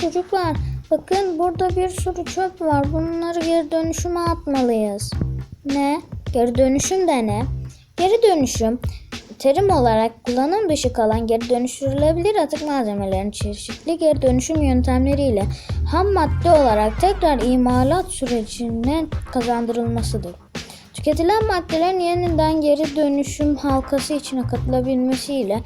Çocuklar bakın burada bir sürü çöp var. Bunları geri dönüşüme atmalıyız. Ne? Geri dönüşüm de ne? Geri dönüşüm terim olarak kullanım dışı kalan geri dönüştürülebilir atık malzemelerin çeşitli geri dönüşüm yöntemleriyle ham madde olarak tekrar imalat sürecine kazandırılmasıdır. Tüketilen maddelerin yeniden geri dönüşüm halkası içine katılabilmesiyle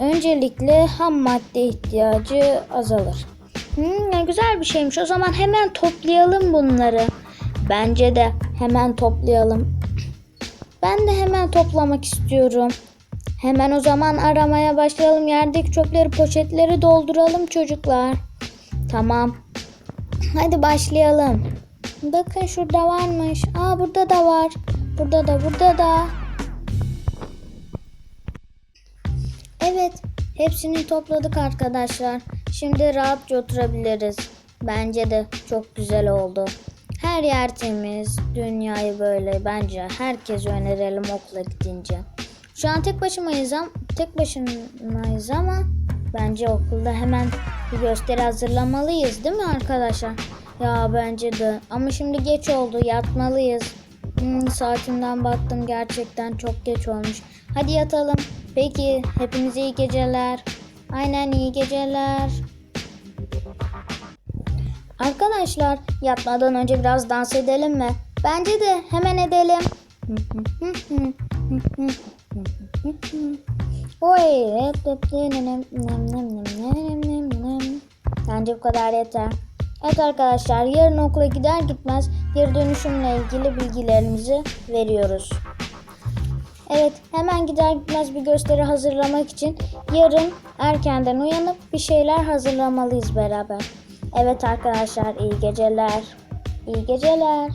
öncelikle ham madde ihtiyacı azalır. Hmm, ne güzel bir şeymiş. O zaman hemen toplayalım bunları. Bence de hemen toplayalım. Ben de hemen toplamak istiyorum. Hemen o zaman aramaya başlayalım. Yerdeki çöpleri poşetleri dolduralım çocuklar. Tamam. Hadi başlayalım. Bakın şurada varmış. Aa burada da var. Burada da burada da. Evet. Hepsini topladık arkadaşlar. Şimdi rahatça oturabiliriz. Bence de çok güzel oldu. Her yer temiz. Dünyayı böyle bence herkese önerelim okula gidince. Şu an tek başımayız ama tek başımayız ama bence okulda hemen bir gösteri hazırlamalıyız değil mi arkadaşlar? Ya bence de. Ama şimdi geç oldu. Yatmalıyız. Hmm, saatimden baktım gerçekten çok geç olmuş. Hadi yatalım. Peki hepinize iyi geceler. Aynen iyi geceler. Arkadaşlar yatmadan önce biraz dans edelim mi? Bence de hemen edelim. Oy. Bence bu kadar yeter. Evet arkadaşlar yarın okula gider gitmez geri dönüşümle ilgili bilgilerimizi veriyoruz. Evet hemen gider gitmez bir gösteri hazırlamak için yarın erkenden uyanıp bir şeyler hazırlamalıyız beraber. Evet arkadaşlar iyi geceler. İyi geceler.